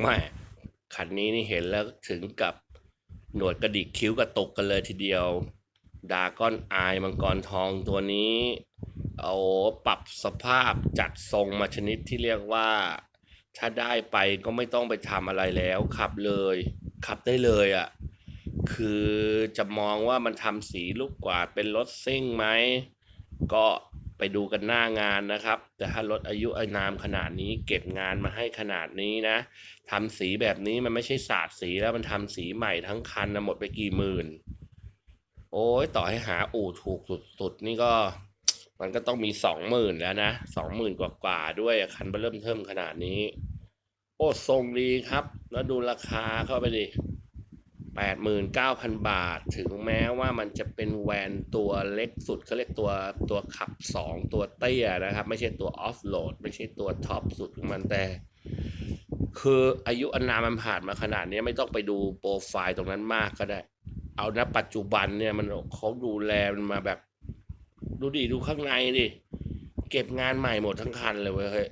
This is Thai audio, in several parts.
แม่คันนี้นี่เห็นแล้วถึงกับหนวดกระดิกคิ้วกระตกกันเลยทีเดียวดาก้อนอายมังกรทองตัวนี้ เอาปรับสภาพจัดทรงมาชนิดที่เรียกว่า ถ้าได้ไปก็ไม่ต้องไปทำอะไรแล้ว ขับเลย ขับได้เลยอะ่ะ คือจะมองว่ามันทำสีลูกกวาดเป็นรถซิ่งไหม ก็ ไปดูกันหน้างานนะครับ แต่ถ้ารถอายุอานามขนาดนี้ เก็บงานมาให้ขนาดนี้นะทำสีแบบนี้มันไม่ใช่ศาสาดสีแล้วมันทำสีใหม่ทั้งคันนะหมดไปกี่หมื่น โอ้ยต่อให้หาอู่ถูกสุดๆนี่ก็มันก็ต้องมีสองหมื่นแล้วนะสองหมื่นกว่าๆด้วยคันเริ่มเทิมขนาดนี้ โอ้ทรงดีครับ แล้วดูราคาเข้าไปดิ แปดหมื่นเก้าพันบาท ถึงแม้ว่ามันจะเป็นแวนตัวเล็กสุดเขาเรียกตัวตัวขับสองตัวเตี้ยนะครับ ไม่ใช่ตัวออฟโหลด ไม่ใช่ตัวท็อปสุดของมันแต่ คืออายุอนามมันผ่านมาขนาดนี้ไม่ต้องไปดูโปรไฟล์ตรงนั้นมากก็ได้ เอาณปัจจุบันเนี่ยมันเขาดูแลมันมาแบบ ดูดิดูข้างในดิ เก็บงานใหม่หมดทั้งคันเลยเว้ย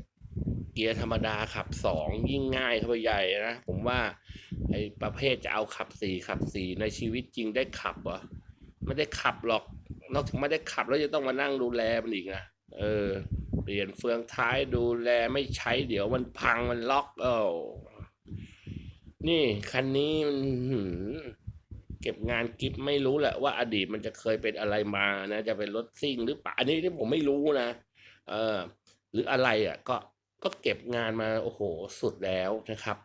เกียร์ธรรมดาขับสองยิ่งง่ายเข้าไปใหญ่นะ ผมว่าไอ้ประเภทจะเอาขับสี่ขับสี่ในชีวิตจริงได้ขับเหรอไม่ได้ขับหรอก นอกจากไม่ได้ขับแล้วจะต้องมานั่งดูแลมันอีกนะเออ เปลี่ยนเฟืองท้ายดูแลไม่ใช้เดี๋ยวมันพังมันล็อกเอ้านี่คันนี้มันเก็บงานกิฟไม่รู้แหละว่าอดีตมันจะเคยเป็นอะไรมานะ จะเป็นรถซิ่งหรือเปล่าอันนี้ที่ผมไม่รู้นะเออ หรืออะไรอะ ก็ ก็เก็บงานมาโอ้โหสุดแล้วนะครับ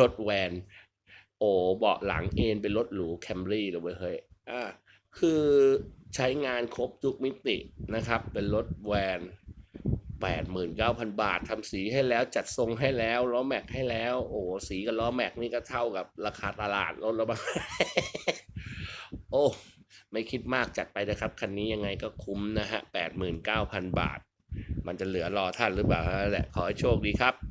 รถแวน โอ้เบาะหลังเอนเป็นรถหรูแคมรี่เลยเว้ยเฮ้ยอ่าคือใช้งานครบทุกมิตินะครับ เป็นรถแวนแปดหมื่นเก้าพันบาททำสีให้แล้วจัดทรงให้แล้ว ล้อแม็กให้แล้ว โอ้สีกับล้อแม็กนี่ก็เท่ากับราคาตลาดรถแล้วบ้างโอ้ ไม่คิดมากจัดไปนะครับ คันนี้ยังไงก็คุ้มนะฮะแปดหมื่นเก้าพันบาท มันจะเหลือรอท่านหรือเปล่านั่นแหละขอให้โชคดีครับ